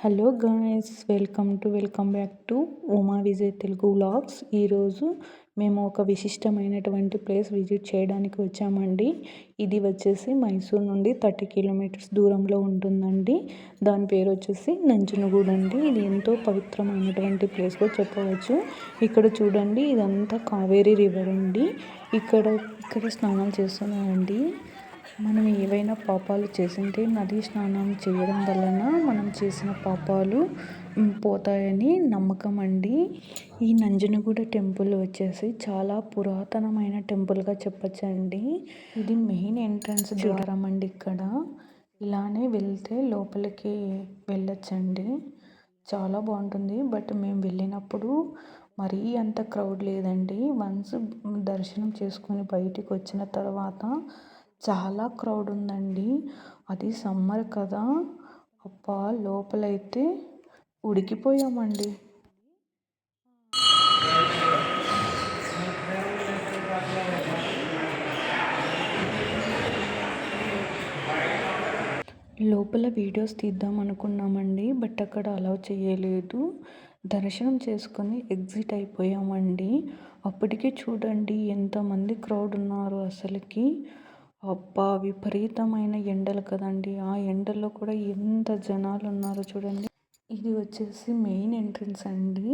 Hello guys welcome to welcome back to Uma Vijay Telugu vlogs. ఈరోజు మేము ఒక విశిష్టమైనటువంటి ప్లేస్ విజిట్ చేయడానికి వచ్చామండి. ఇది వచ్చేసి మైసూర్ నుండి థర్టీ కిలోమీటర్స్ దూరంలో ఉంటుందండి. దాని పేరు వచ్చేసి నంజనగూడ అండి. ఇది ఎంతో పవిత్రమైనటువంటి ప్లేస్గా చెప్పవచ్చు. ఇక్కడ చూడండి ఇదంతా కావేరీ రివర్ అండి. ఇక్కడ ఇక్కడ స్నానం చేస్తున్నామండి మనం ఏవైనా పాపాలు చేసింటే నదీ స్నానం చేయడం వలన మనం చేసిన పాపాలు పోతాయని నమ్మకం అండి. ఈ నంజనగూడ టెంపుల్ వచ్చేసి చాలా పురాతనమైన టెంపుల్గా చెప్పచ్చండి ఇది మెయిన్ ఎంట్రన్స్ ద్వారం అండి ఇక్కడ. ఇలానే వెళ్తే లోపలికి వెళ్ళొచ్చండి. చాలా బాగుంటుంది. బట్ మేము వెళ్ళినప్పుడు మరీ అంత క్రౌడ్ లేదండి. వన్స్ దర్శనం చేసుకొని బయటికి వచ్చిన తర్వాత చాలా క్రౌడ్ ఉందండి. అది సమ్మర్ కదా. అబ్బా లోపలైతే ఉడికిపోయామండి. లోపల వీడియోస్ తీద్దాం అనుకున్నామండి బట్ అక్కడ అలౌ చేయలేదు. దర్శనం చేసుకొని ఎగ్జిట్ అయిపోయామండి. అప్పటికే చూడండి ఎంతమంది క్రౌడ్ ఉన్నారు అసలుకి. అబ్బా! విపరీతమైన ఎండలు కదండి. ఆ ఎండల్లో కూడా ఎంత జనాలు ఉన్నారో చూడండి. ఇది వచ్చేసి మెయిన్ ఎంట్రన్స్ అండి.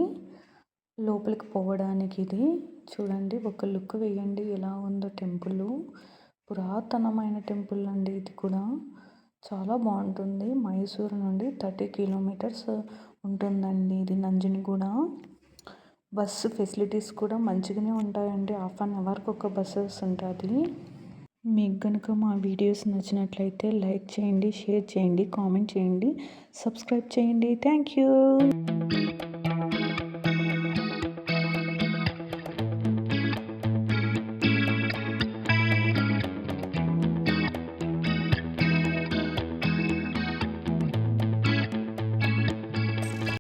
లోపలికి పోవడానికి ఇది. చూడండి ఒక లుక్ వేయండి. ఎలా ఉందో టెంపుల్. పురాతనమైన టెంపుల్ అండి ఇది కూడా. చాలా బాగుంటుంది. మైసూరు నుండి థర్టీ కిలోమీటర్స్ ఉంటుందండి ఇది నంజనగూడ బస్సు ఫెసిలిటీస్ కూడా మంచిగానే ఉంటాయండి. హాఫ్ అన్ అవర్కి ఒక బస్సెస్ ఉంటుంది. మీకు కనుక మా వీడియోస్ నచ్చినట్లయితే లైక్ చేయండి షేర్ చేయండి కామెంట్ చేయండి సబ్స్క్రైబ్ చేయండి. Thank you.